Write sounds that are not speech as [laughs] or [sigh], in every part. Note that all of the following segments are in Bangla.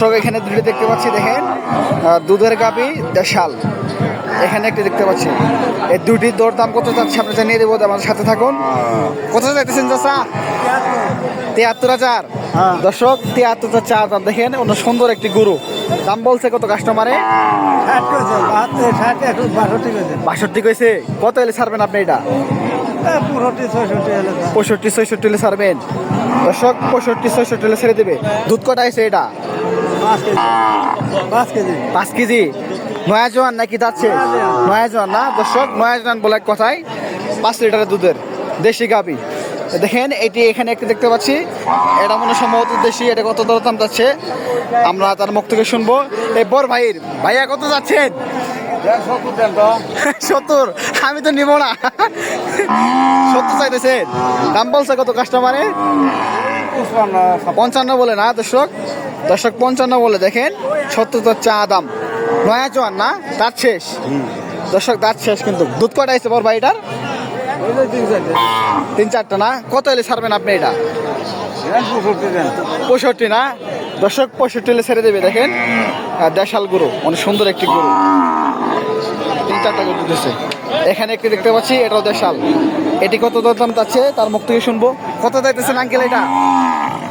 দর্শক এখানে দুটি দেখতে পাচ্ছি দেখেন দুধের গাবি দেশাল। এখানে একটি দেখতে পাচ্ছি। এই দুটির দর দাম কত যাচ্ছে আপনি জানিয়ে দেবো আমাদের সাথে থাকুন। কত চাইতেছেন চাচা? তিয়াত্তর হাজার। হ্যাঁ। দর্শক তিয়াত্তর হাজার চার দাম। দেখেন অন্য সুন্দর একটি গরু। দাম বলছে কত কাস্টমারে বাষট্টি কইছে। কত এলে ছাড়বেন আপনি এটা? পঁয়ষট্টি ছয়ষট্টি হলে ছাড়বেন। দর্শক পঁয়ষট্টি ছয়ষট্টি হলে ছেড়ে দেবে। দুধ কটা আছে এটা? পাঁচ কেজি। নয়া জোয়ান নাকি যাচ্ছে? নয়া জোয়ান না? দর্শক নয়া জোয়ান বলে কথায় পাঁচ লিটারের দুধের দেশি গাবি। দেখেন এটি এখানে একটি দেখতে পাচ্ছি। এটা মনে সম্ভবত দেশি এটা কত দর দাম যাচ্ছে? আমরা তার মুখ থেকে শুনব। এই বর ভাইয়ের ভাইয়া কত যাচ্ছেন? [laughs] সত্তর। আমি তো নিব না। [laughs] সত্তর চাইতেছেন। দাম বলছে কত কাস্টমারে পঞ্চান্ন বলে না দর্শক? দর্শক পঞ্চান্ন বলে দেখেন সত্তর তো চা দাম। নয়া জোয়ান, না? দাঁত শেষ। দর্শক, দাঁত শেষ কিন্তু। দুধ কটা আছে বর ভাইটার? তিন চারটা, না? কত এলে ছাড়বেন আপনি এটা? পঁয়ষট্টি, না? দর্শক, পঁয়ষট্টি এলে ছেড়ে দেবে, দেখেন। দেশাল গরু অনেক সুন্দর একটি গরু। তিন চারটা গরু দিতেছে এখানে একটি দেখতে পাচ্ছি, এটাও দেশাল। এটি কত দর দাম যাচ্ছে তার মুখ থেকে শুনব। কত যাইতেছেন আঙ্কেল, এটা?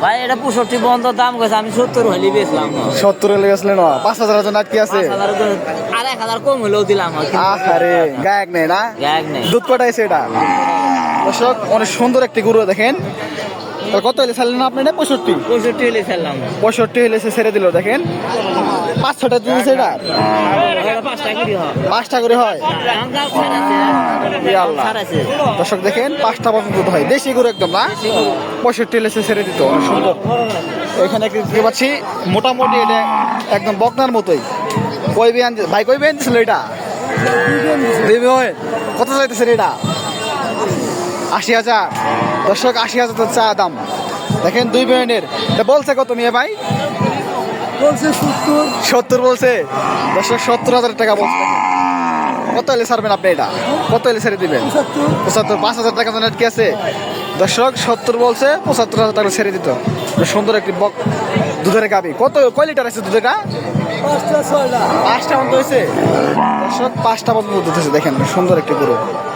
ভাই এটা পঁয়ষট্টি পর্যন্ত দাম গেছে আমি সত্তর হলে বেচলাম সত্তর এলে গেছিলেন পাঁচ হাজার জন আটকে আছে। আর এক হাজার কম হলেও দিলাম আরে গায়ক নেই না? গায়ক নেই। দুধ কটাইছে এটা? দর্শক অনেক সুন্দর একটি গুরু দেখেন। তো কত হলে ছাড়লেন আপনি এটা? পঁয়ষট্টি? পঁয়ষট্টি হলে ছাড়লাম। পঁয়ষট্টি হলে সে ছেড়ে দিল দেখেন। পাঁচ ছটা দিয়েছে এটা? পাঁচটা করে হয়? আল্লাহ। দর্শক দেখেন পাঁচটা পর্যন্ত হয়। দেশি গরু একদম না? পঁয়ষট্টি হলে সে ছেড়ে দিত। সুন্দর। এখানে দেখতে পাচ্ছি মোটামুটি এটা একদম বকনার মতোই। কই বিয়ান ভাই কই বিয়ান দিছিল এটা। কত চাইতেছেন এটা? আশি হাজার। দর্শক আশি হাজার তো চা দাম। দেখেন দুই বিয়ানের তা বলছে কত মেয়ে ভাই? বলছে সত্তর। সত্তর বলছে। দর্শক সত্তর হাজার টাকা বলছে। কত এলে ছাড়বেন আপনি এটা? কত এলে ছেড়ে দিবেন? পঁচাত্তর। পাঁচ হাজার টাকা তো কি আছে? দর্শক সত্তর বলছে পঁচাত্তর হাজার টাকা ছেড়ে দিত। সুন্দর একটি বক দুধের গাবি। কত কয় লিটার আছে দুধেরটা? পাঁচটা পাঁচটা পর্যন্ত হয়েছে। দর্শক পাঁচটা পর্যন্ত দুধ হয়েছে। দেখেন সুন্দর একটি গরু।